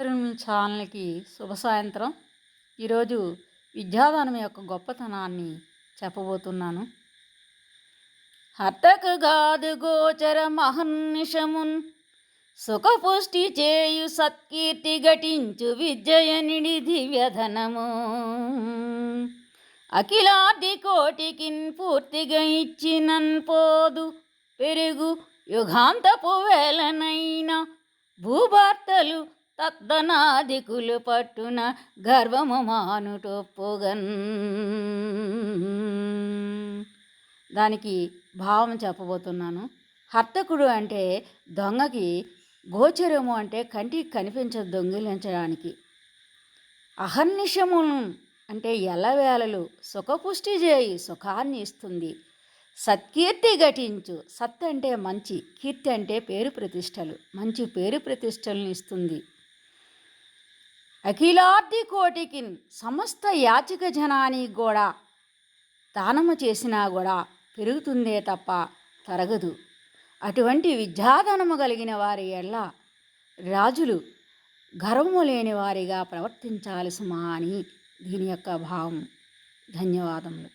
ఛానల్కి శుభ సాయంత్రం. ఈరోజు విద్యాదానం యొక్క గొప్పతనాన్ని చెప్పబోతున్నాను. హర్తకు గాదు గోచర మహన్నిషమున్ సుఖపుష్టి చేయు సత్కీర్తి ఘటించు విజయనిడి దివ్యధనము అఖిలాది కోటికిన్ పూర్తిగా ఇచ్చినన్ పోదు పెరుగు యుగాంతపు వేలనైనా భూభార్తలు తద్దనాదికులు పట్టున గర్వము మానుటొప్పుగన్. దానికి భావం చెప్పబోతున్నాను. హర్తకుడు అంటే దొంగకి గోచరము అంటే కంటికి కనిపించదు దొంగిలించడానికి. అహర్నిషమును అంటే ఎల్లవేళలు సుఖపుష్టి చేయి సుఖాన్ని ఇస్తుంది. సత్కీర్తి ఘటించు సత్ అంటే మంచి కీర్తి అంటే పేరు ప్రతిష్టలు మంచి పేరు ప్రతిష్టలను ఇస్తుంది. అఖిలార్ది కోటికి సమస్త యాచిక జనానికి కూడా దానము చేసినా కూడా పెరుగుతుందే తప్ప తరగదు. అటువంటి విద్యాధనము కలిగిన వారి ఎళ్ళ రాజులు గర్వము లేని వారిగా ప్రవర్తించాలి సుమా అని దీని యొక్క భావం. ధన్యవాదములు.